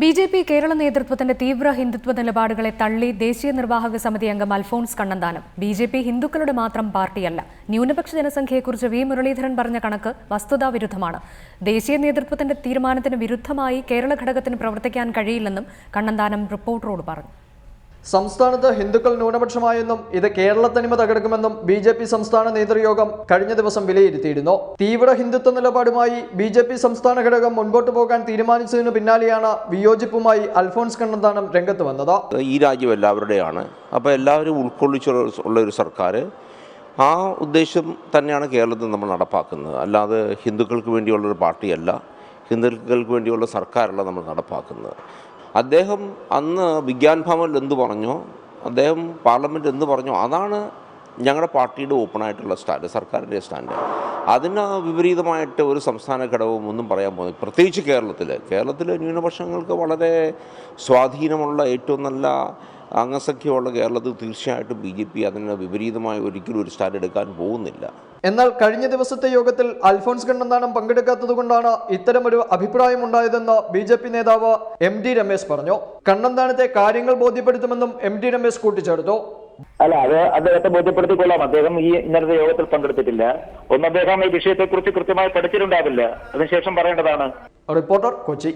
B J P Kerala നേതൃത്വത്തിന്റെ തീവ്ര ഹിന്ദുത്വ നിലപാടുകളെ തള്ളി ദേശീയ നിർവാഹക സമിതി അംഗം Alphons Kannanthanam. B J P ഹിന്ദുക്കളുടെ മാത്രം പാർട്ടിയല്ല. ന്യൂനപക്ഷ ജനസംഖ്യയെക്കുറിച്ച് വി മുരളീധരൻ പറഞ്ഞ കണക്ക് വസ്തുതാവിരുദ്ധമാണ് ദേശീയ നേതൃത്വത്തിന്റെ തീരുമാനത്തിന് വിരുദ്ധമായി കേരള ഘടകത്തിന് പ്രവർത്തിക്കാൻ കഴിയില്ലെന്നും കണ്ണന്താനം റിപ്പോർട്ടറോട് പറഞ്ഞു. സംസ്ഥാനത്ത് ഹിന്ദുക്കൾ ന്യൂനപക്ഷമായെന്നും ഇത് കേരളത്തനിമ തകർക്കുമെന്നും ബി ജെ പി സംസ്ഥാന നേതൃയോഗം കഴിഞ്ഞ ദിവസം വിലയിരുത്തിയിരുന്നു. തീവ്ര ഹിന്ദുത്വ നിലപാടുമായി ബി ജെ പി സംസ്ഥാന ഘടകം മുൻപോട്ട് പോകാൻ തീരുമാനിച്ചതിനു പിന്നാലെയാണ് വിയോജിപ്പുമായി അൽഫോൺസ് കണ്ണന്താനം രംഗത്ത് വന്നത്. ഈ രാജ്യം എല്ലാവരുടെയാണ്. അപ്പോൾ എല്ലാവരും ഉൾക്കൊള്ളിച്ചുള്ള ഒരു സർക്കാർ ആ ഉദ്ദേശം തന്നെയാണ് കേരളത്തിൽ നമ്മൾ നടപ്പാക്കുന്നത്. അല്ലാതെ ഹിന്ദുക്കൾക്ക് വേണ്ടിയുള്ളൊരു പാർട്ടിയല്ല. ഹിന്ദുക്കൾക്ക് വേണ്ടിയുള്ള സർക്കാരല്ല നമ്മൾ നടപ്പാക്കുന്നത്. അദ്ദേഹം അന്ന് വിജ്ഞാൻ ഭവനിൽ എന്ത് പറഞ്ഞോ? അദ്ദേഹം പാർലമെന്റ് എന്ത് പറഞ്ഞോ? അതാണ് ഞങ്ങളുടെ പാർട്ടിയുടെ ഓപ്പണായിട്ടുള്ള സ്റ്റാൻഡ് സർക്കാരിന്റെ സ്റ്റാൻഡ് അതിന് വിപരീതമായിട്ട് ഒരു സംസ്ഥാന ഘടകവും ഒന്നും പറയാൻ പോകുന്നത് പ്രത്യേകിച്ച് കേരളത്തിൽ കേരളത്തിലെ ന്യൂനപക്ഷങ്ങൾക്ക് വളരെ സ്വാധീനമുള്ള ഏറ്റവും നല്ല അംഗസംഖ്യയുള്ള കേരളത്തിൽ തീർച്ചയായിട്ടും ബി ജെ പി അതിന് വിപരീതമായി ഒരിക്കലും ഒരു സ്റ്റാൻഡ് എടുക്കാൻ പോകുന്നില്ല. എന്നാൽ കഴിഞ്ഞ ദിവസത്തെ യോഗത്തിൽ അൽഫോൺസ് കണ്ണന്താനം പങ്കെടുക്കാത്തതുകൊണ്ടാണ് ഇത്തരമൊരു അഭിപ്രായം ഉണ്ടായതെന്ന് ബി ജെ പി നേതാവ് എം ഡി രമേശ് പറഞ്ഞു. കണ്ണന്താനത്തെ കാര്യങ്ങൾ ബോധ്യപ്പെടുത്തുമെന്നും എം ഡി രമേശ് കൂട്ടിച്ചേർത്തു. അല്ല അത് അദ്ദേഹത്തെ ബോധ്യപ്പെടുത്തിക്കൊള്ളാം. അദ്ദേഹം ഈ ഇന്നലത്തെ യോഗത്തിൽ പങ്കെടുത്തിട്ടില്ല. ഒന്ന് അദ്ദേഹം ഈ വിഷയത്തെക്കുറിച്ച് കൃത്യമായി പഠിച്ചിട്ടുണ്ടാവില്ല. അതിനുശേഷം പറയേണ്ടതാണ്. റിപ്പോർട്ടർ കൊച്ചി.